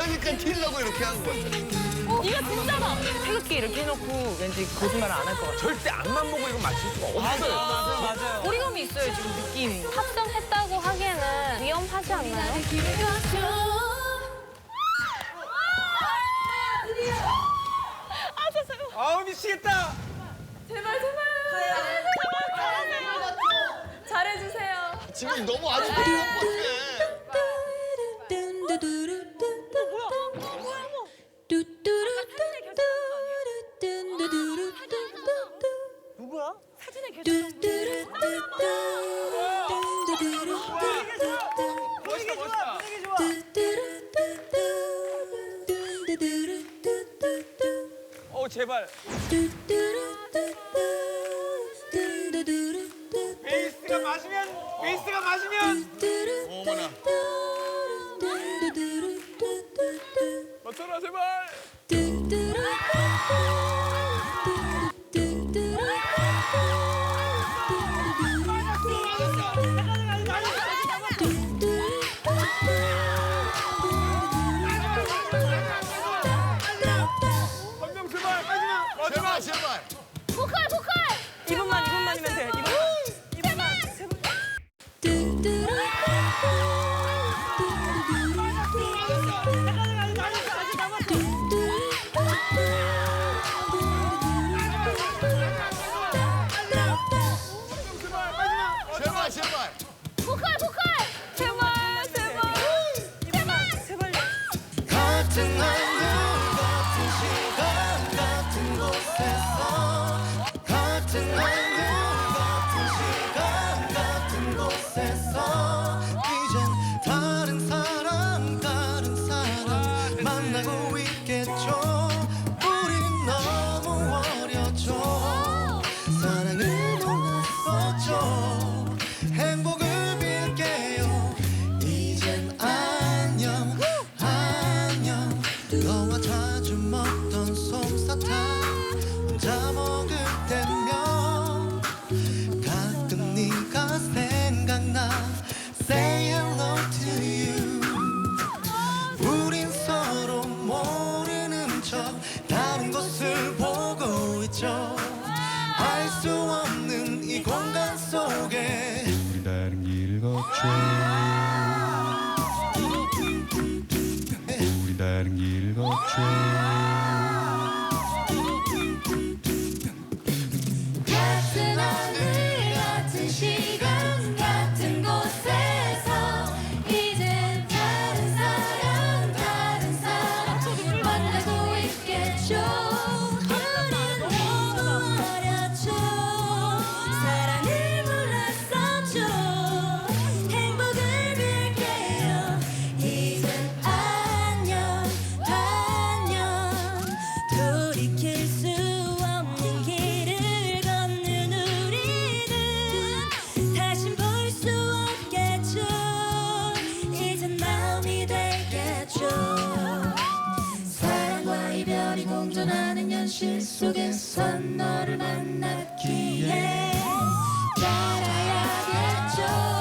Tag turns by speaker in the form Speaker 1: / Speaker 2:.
Speaker 1: 못하니까 튀려고 이렇게 한 거야.
Speaker 2: 이거 진짜다. 태극기 이렇게 해놓고 왠지 거짓말 안할 것 같아.
Speaker 3: 절대 앞만 보고 이거 맞출 수가 없어요.
Speaker 2: 맞아요, 맞아요. 고리감이 있어요, 지금 느낌이.
Speaker 4: 합성했다고 하기에는 위험하지 않나요?
Speaker 3: 아우 미치겠다.
Speaker 4: 잘해주세요.
Speaker 1: 지금 너무 아주 못해.
Speaker 2: 누구야? 사 진에 계속.
Speaker 3: 멋있다 멋있다. 어 제발. 베이스가 맞으면 베이스가 맞으면
Speaker 1: 어머나.
Speaker 3: 맞춰라 제발. 한 제발
Speaker 1: 제발.
Speaker 5: 걷죠 우리 다른 길을 걷죠
Speaker 4: 이리저리 공존하는 현실 속에서 너를 만났기에 따라야겠죠.